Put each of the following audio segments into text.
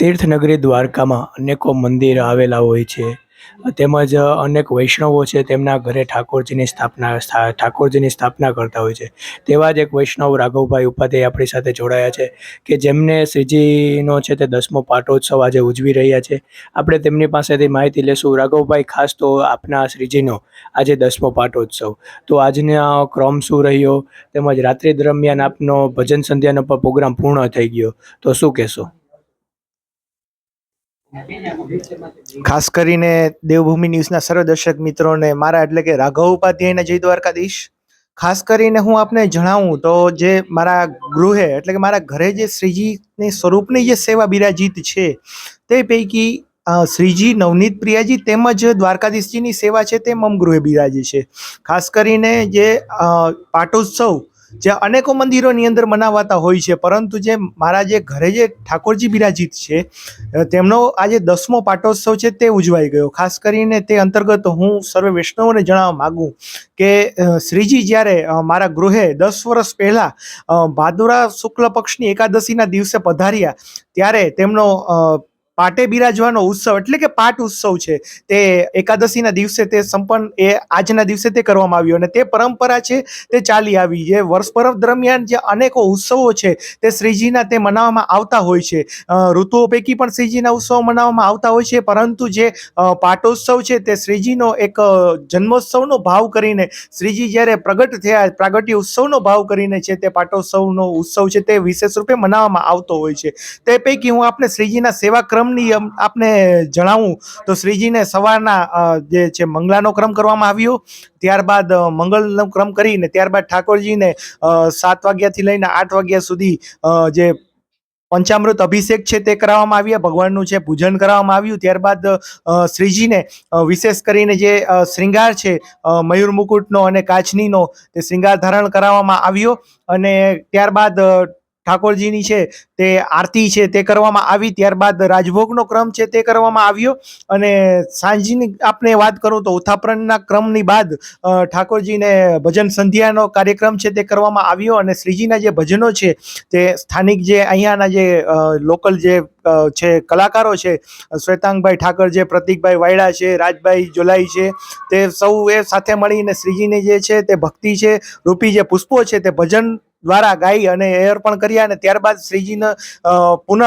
તીર્થનગરી દ્વારકામાં અનેકો મંદિર આવેલા હોય છે. તેમજ અનેક વૈષ્ણવો છે તેમના ઘરે ઠાકોરજીની સ્થાપના ઠાકોરજીની સ્થાપના કરતા હોય છે. તેવા જ એક વૈષ્ણવ રાઘવભાઈ ઉપાધ્યાય આપણી સાથે જોડાયા છે કે જેમને શ્રીજીનો છે તે દસમો પાટોત્સવ આજે ઉજવી રહ્યા છે. આપણે તેમની પાસેથી માહિતી લેશું. રાઘવભાઈ, ખાસ તો આપના શ્રીજીનો આજે દસમો પાટોત્સવ. તો આજનો ક્રમ શું રહ્યો? તેમજ રાત્રિ દરમિયાન આપનો ભજન સંધ્યાનો પણ પ્રોગ્રામ પૂર્ણ થઈ ગયો. તો શું કહેશો? ખાસ કરીને દેવભૂમિ ન્યૂઝના સર્વ દર્શક મિત્રોને મારા એટલે કે રાઘવ ઉપાધ્યાયના જય દ્વારકાધીશ. ખાસ કરીને હું આપને જણાવું તો જે મારા ગૃહે એટલે કે મારા ઘરે જે શ્રીજીની સ્વરૂપની જે સેવા બિરાજીત છે, તે પૈકી શ્રીજી નવનીત પ્રિયાજી તેમજ દ્વારકાધીશજીની સેવા છે તે મમ ગૃહે બિરાજી છે. ખાસ કરીને જે પાટોત્સવ જે અનેકો મંદિરોની અંદર મનાવાતા હોય છે. પરંતુ જે મારા જે ઘરે જે ઠાકોરજી બિરાજિત છે તેમનો આજે દસમો પાટોત્સવ છે તે ઉજવાઈ ગયો. ખાસ કરીને તે અંતર્ગત હું સર્વે વૈષ્ણવોને જણાવવા માગું કે શ્રીજી જ્યારે મારા ગૃહે દસ વર્ષ પહેલાં ભાદુરા શુક્લ પક્ષની એકાદશીના દિવસે પધાર્યા, ત્યારે તેમનો પાટે બિરાજવાનો ઉત્સવ એટલે કે પાટ ઉત્સવ છે. તે એકાદશીના દિવસે તે સંપન્ન, એ આજના દિવસે તે કરવામાં આવ્યો અને તે પરંપરા છે, તે ચાલી આવી. જે વર્ષ પર્વ દરમિયાન જે અનેકો ઉત્સવો છે, તે શ્રીજીના તે મનાવવામાં આવતા હોય છે. ઋતુઓ પૈકી પણ શ્રીજીના ઉત્સવો મનાવવામાં આવતા હોય છે, પરંતુ જે પાટોત્સવ છે, તે શ્રીજીનો એક જન્મોત્સવનો ભાવ કરીને, શ્રીજી જ્યારે પ્રગટ થયા, પ્રાગટ્ય ઉત્સવનો ભાવ કરીને છે, તે પાટોત્સવનો ઉત્સવ છે, તે વિશેષ રૂપે મનાવવામાં આવતો હોય છે. તે પૈકી હું આપને શ્રીજીના સેવા ક્રમની આપને જણાવું, તો શ્રીજીને સવારના જે છે મંગલાનો ક્રમ કરવામાં આવ્યો. ત્યારબાદ મંગળનો ક્રમ કરીને, ત્યારબાદ ઠાકોરજીને સાત વાગ્યાથી લઈને આઠ વાગ્યા સુધી જે પંચામૃત અભિષેક છે તે કરાવવામાં આવ્યા. ભગવાનનું છે પૂજન કરાવવામાં આવ્યું. ત્યારબાદ શ્રીજીને વિશેષ કરીને જે શ્રૃંગાર છે મયુર મુકુટનો અને કાચનીનો, તે શ્રૃંગાર ધારણ કરાવવામાં આવ્યો. અને ત્યારબાદ ઠાકોરજીની છે, તે આરતી છે તે કરવામાં આવી, ત્યારબાદ રાજભોગનો ક્રમ છે તે કરવામાં આવ્યો. અને સાંજની આપણે વાત કરું તો ઉથાપરણના ક્રમની બાદ ઠાકોરજીને ભજન સંધ્યાનો કાર્યક્રમ છે તે કરવામાં આવ્યો અને શ્રીજીના જે ભજનો છે તે સ્થાનિક જે અહીંયાના જે લોકલ જે છે કલાકારો છે, શ્વેતાંગભાઈ ઠાકર છે, પ્રતિકભાઈ વાયડા છે, રાજભાઈ જોલાઈ છે, તે સૌ એ સાથે મળીને શ્રીજીની જે છે તે ભક્તિ છે, રૂપી જે પુષ્પો છે તે ભજન દ્વારા ગાઈ અને એ અર્પણ કર્યા અને ત્યારબાદ શ્રીજીને પુનઃ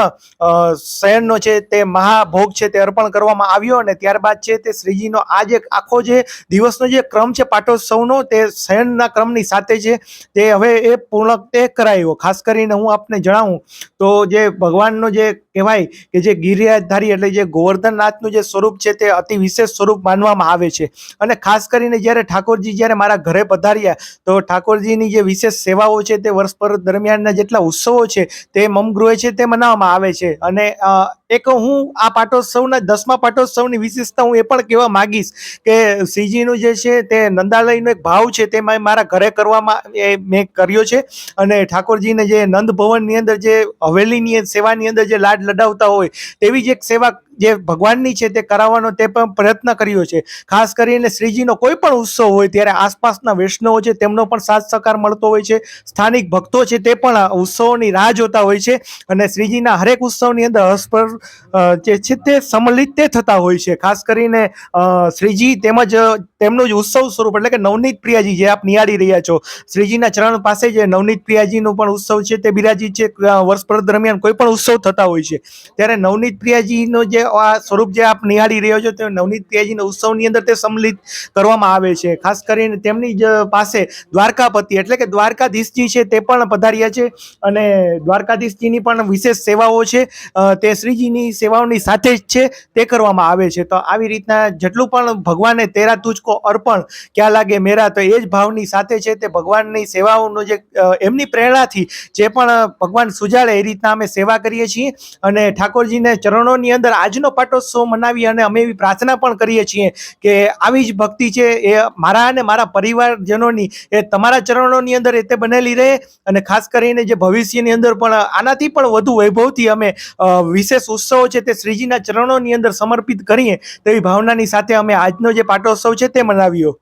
શયનનો છે તે મહાભોગ છે તે અર્પણ કરવામાં આવ્યો અને ત્યારબાદ છે તે શ્રીજીનો આ જે આખો જે દિવસનો જે ક્રમ છે પાટોત્સવનો તે શયનના ક્રમની સાથે છે તે હવે એ પૂર્ણ તે કરાયો. ખાસ કરીને હું આપને જણાવું તો જે ભગવાનનો જે કહેવાય કે જે ગિરિરાજધારી એટલે જે ગોવર્ધનનાથનું જે સ્વરૂપ છે તે અતિ વિશેષ સ્વરૂપ માનવામાં આવે છે. અને ખાસ કરીને જ્યારે ઠાકોરજી જ્યારે મારા ઘરે પધાર્યા, તો ઠાકોરજીની જે વિશેષ સેવાઓ છે તે વર્ષ પર દરમિયાનના જેટલા ઉત્સવો છે તે મમગૃહે છે તે મનાવવામાં આવે છે. અને એક હું આ પાટોત્સવના દસમા પાટોત્સવની વિશેષતા હું એ પણ કહેવા માંગીશ કે શ્રીજીનું જે છે તે નંદાલયનો એક ભાવ છે તે મારા ઘરે કરવામાં એ મેં કર્યો છે. અને ઠાકોરજીને જે નંદ ભવનની અંદર જે હવેલીની સેવાની અંદર જે લાડ લડાવતા હોય તેવી જ એક સેવા જે ભગવાનની છે તે કરાવવાનો તે પણ પ્રયત્ન કર્યો છે. ખાસ કરીને શ્રીજીનો કોઈ પણ ઉત્સવ હોય ત્યારે આસપાસના વૈષ્ણવો છે તેમનો પણ સાથ સહકાર મળતો હોય છે. સ્થાનિક ભક્તો છે તે પણ ઉત્સવોની રાહ જોતા હોય છે અને શ્રીજીના હરેક ઉત્સવની અંદર હસ્પર જે છે તે સમલિત તે થતા હોય છે. ખાસ કરીને શ્રીજી તેમજ, તેમનું જ ઉત્સવ સ્વરૂપ એટલે કે નવનીત પ્રિયાજી જે આપ નિહાળી રહ્યા છો. શ્રીજીના ચરણ પાસે જે નવનીત પ્રિયાજીનો પણ ઉત્સવ છે તે બિરાજી છે. વર્ષભર દરમિયાન કોઈ પણ ઉત્સવ થતા હોય છે. ત્યારે નવનીત પ્રિયાજીનો જે આ સ્વરૂપ જે આપ નિહાળી રહ્યો છો તે નવનીત તેજીના ઉત્સવની અંદર તે સંમલિત કરવામાં આવે છે. ખાસ કરીને તેમની જ પાસે દ્વારકાપતિ એટલે કે દ્વારકાધીશજી છે તે પણ પધાર્યા છે અને દ્વારકાધીશજીની પણ વિશેષ સેવાઓ છે. તે શ્રીજીની સેવાઓની સાથે જ છે તે કરવામાં આવે છે. તો આવી રીતના જેટલું પણ ભગવાને તેરા તુચકો અર્પણ ક્યાં લાગે મેરા તો એ જ ભાવની સાથે છે તે ભગવાનની સેવાઓનો જે એમની પ્રેરણાથી જે પણ ભગવાન સુજાડે એ રીતના અમે સેવા કરીએ છીએ અને ઠાકોરજીને ચરણોની અંદર આજનો પાટોત્સવ મનાવી અને અમે એવી પ્રાર્થના પણ કરીએ છીએ કે આવી જ ભક્તિ છે એ મારા અને મારા પરિવારજનોની, એ તમારા ચરણોની અંદર એ તે બનેલી રહે અને ખાસ કરીને જે ભવિષ્યની અંદર પણ આનાથી પણ વધુ વૈભવથી અમે વિશેષ ઉત્સવો છે તે શ્રીજીના ચરણોની અંદર સમર્પિત કરીએ તેવી ભાવનાની સાથે અમે આજનો જે પાટોત્સવ છે તે મનાવ્યો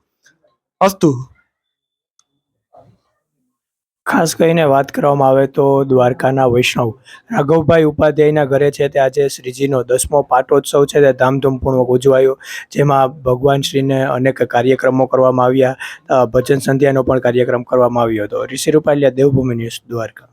અસ્તુ. ખાસ કરીને વાત કરવામાં આવે તો દ્વારકાના વૈષ્ણવ. રાઘવભાઈ ઉપાધ્યાયના ઘરે છે તે આજે શ્રીજીનો દસમો પાટોત્સવ છે તે ધામધૂમપૂર્વક ઉજવાયો. જેમાં ભગવાન શ્રીને અનેક કાર્યક્રમો કરવામાં આવ્યા. ભજન સંધ્યાનો પણ કાર્યક્રમ કરવામાં આવ્યો હતો. ઋષિ રૂપાલિયા, દેવભૂમિ ન્યૂઝ, દ્વારકા.